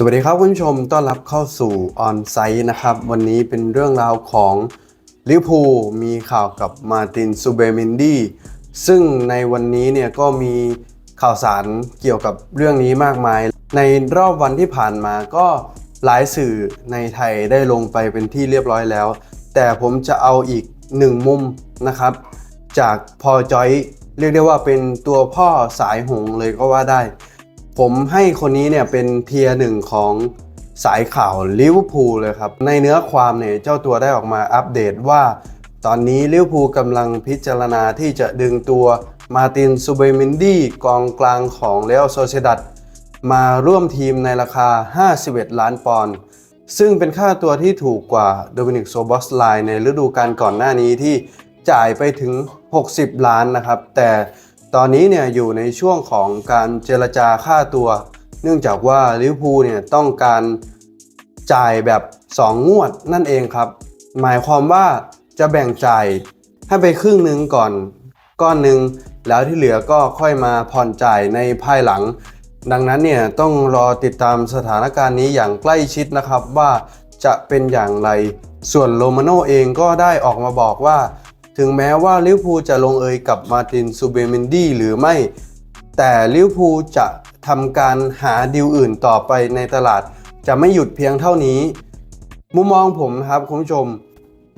สวัสดีครับคุณผู้ชมต้อนรับเข้าสู่ออนไซต์นะครับ วันนี้เป็นเรื่องราวของลิเวอร์พูลมีข่าวกับมาตินซูเบมินดีซึ่งในวันนี้เนี่ยก็มีข่าวสารเกี่ยวกับเรื่องนี้มากมาย ในรอบวันที่ผ่านมาก็หลายสื่อในไทยได้ลงไปเป็นที่เรียบร้อยแล้ว แต่ผมจะเอาอีกหนึ่งมุมนะครับ จากพอจอยเรียกได้ว่าเป็นตัวพ่อสายหงเลยก็ว่าได้ ผมให้คนนี้เนี่ยเป็นเทียร์หนึ่งของสายข่าวลิเวอร์พูลเลยครับ ในเนื้อความเนี่ยเจ้าตัวได้ออกมาอัปเดตว่า ตอนนี้ลิเวอร์พูลกำลังพิจารณาที่จะดึงตัวมาตินซูเบมินดี้กองกลางของเรอัลโซเซดัดมาร่วมทีมในราคา 51 ล้านปอนด์ซึ่งเป็นค่าตัวที่ถูกกว่าโดมินิกโซบอสไลน์ในฤดูกาลก่อนหน้านี้ที่จ่ายไปถึง 60 ล้านนะครับ แต่ ตอนนี้เนี่ยอยู่ในช่วงของการเจรจาค่าตัว เนื่องจากว่าลิเวอร์พูลเนี่ยต้องการจ่ายแบบ 2 งวดนั่นเองครับ หมายความว่าจะแบ่งจ่ายให้ไปครึ่งหนึ่งก่อนก้อนหนึ่งแล้วที่เหลือก็ค่อยมาผ่อนจ่ายในภายหลัง ดังนั้นเนี่ยต้องรอติดตามสถานการณ์นี้อย่างใกล้ชิดนะครับว่าจะเป็นอย่างไร ส่วนโรมาโนเองก็ได้ออกมาบอกว่า ถึงแม้ว่าลิเวอร์พูลจะลงเอยกับมาร์ตินซูเบมินดีหรือไม่ แต่ลิเวอร์พูลจะทำการหาดีลอื่นต่อไปในตลาด จะไม่หยุดเพียงเท่านี้ มุมมองผมนะครับคุณผู้ชม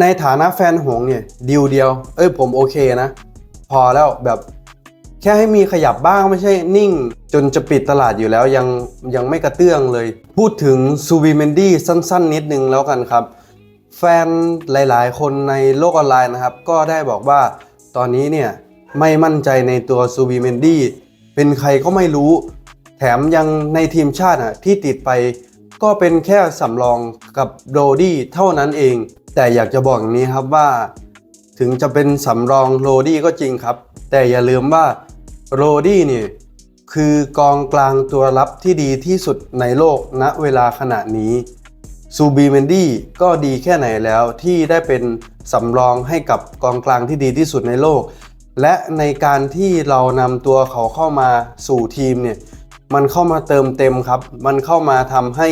ในฐานะแฟนหงเนี่ยดีลเดียว เอ้ยผมโอเคนะ พอแล้วแบบแค่ให้มีขยับบ้างไม่ใช่นิ่ง จนจะปิดตลาดอยู่แล้วยังยังไม่กระเตื้องเลย พูดถึงซูบิเมนดี้สั้นๆ นิดนึงแล้วกันครับ แฟนหลาย ๆ คนในโลกออนไลน์นะครับ ก็ได้บอกว่าตอนนี้เนี่ยไม่มั่นใจในตัวซูบิเมนดี้เป็นใครก็ไม่รู้ แถมยังในทีมชาติอะที่ติดไปก็เป็นแค่สำรองกับโรดี้เท่านั้นเอง แต่อยากจะบอกอย่างนี้ครับว่า ถึงจะเป็นสำรองโรดี้ก็จริงครับ แต่อย่าลืมว่าโรดี้เนี่ยคือกองกลางตัวรับที่ดีที่สุดในโลกณเวลาขณะนี้ ซูบีเมนดี้ก็ดีแค่ไหนแล้วที่ได้เป็นสำรองให้กับกองกลางที่ดีที่สุดในโลก และในการที่เรานำตัวเขาเข้ามาสู่ทีมเนี่ยมันเข้ามาเติมเต็มครับ มันเข้ามาทำให้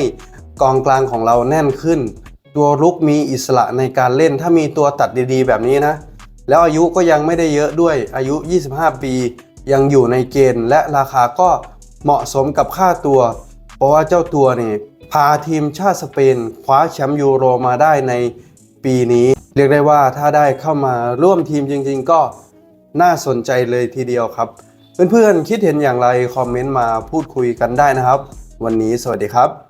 กองกลางของเราแน่นขึ้น ตัวรุกมีอิสระในการเล่นถ้ามีตัวตัดดีๆ แบบนี้นะ แล้วอายุก็ยังไม่ได้เยอะด้วยอายุ 25 ปี ยังอยู่ในเกณฑ์ และราคาก็เหมาะสมกับค่าตัว เพราะว่าเจ้าตัวนี่ พาทีมชาติสเปนคว้าแชมป์ยูโรมาได้ในปีนี้ เรียกได้ว่าถ้าได้เข้ามาร่วมทีมจริง ๆ ก็น่าสนใจเลยทีเดียวครับ เพื่อนๆคิดเห็นอย่างไรคอมเมนต์มาพูดคุยกันได้นะครับ วันนี้สวัสดีครับ